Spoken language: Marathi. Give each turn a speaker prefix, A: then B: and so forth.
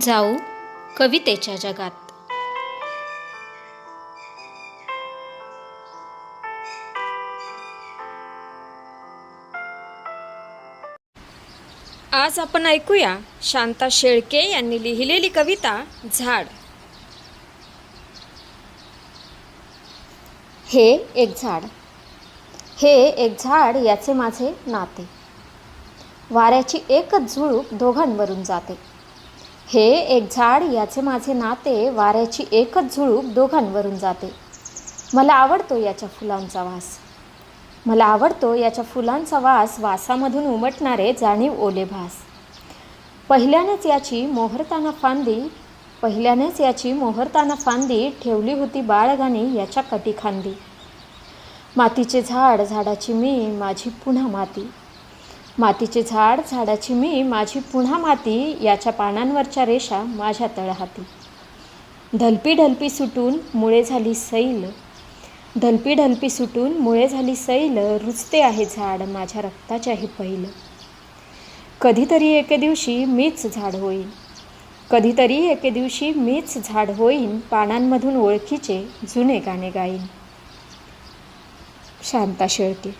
A: जाऊ कवितेच्या जगात. आज आपण ऐकूया शांता शेळके यांनी लिहिलेली कविता झाड. हे एक झाड. हे एक झाड याचे माझे नाते. वाऱ्याची एकच झुळूक दोघांवरून जाते. हे एक झाड याचे माझे नाते वाऱ्याची एकच झुळूप दोघांवरून जाते. मला आवडतो याच्या फुलांचा वास. मला आवडतो याच्या फुलांचा वास वासामधून उमटणारे जाणीव ओले भास. पहिल्यानेच याची मोहरताना फांदी पहिल्यानेच याची मोहरताना फांदी ठेवली होती बाळगाणी याच्या कटीखांदी मातीचे झाड झाडाची मी माझी पुन्हा माती. मातीचे झाड झाडाची मी माझी पुन्हा माती याच्या पानांवरच्या रेषा माझ्या तळहाती. ढलपी ढलपी सुटून मुळे झाली सैल. ढलपी ढलपी सुटून मुळे झाली सैल रुजते आहे झाड माझ्या रक्ताच्याही पहिलं कधीतरी एके दिवशी मीच झाड होईन. कधीतरी एके दिवशी मीच झाड होईन पानांमधून ओळखीचे जुने गाणे गाईन. शांता शेळके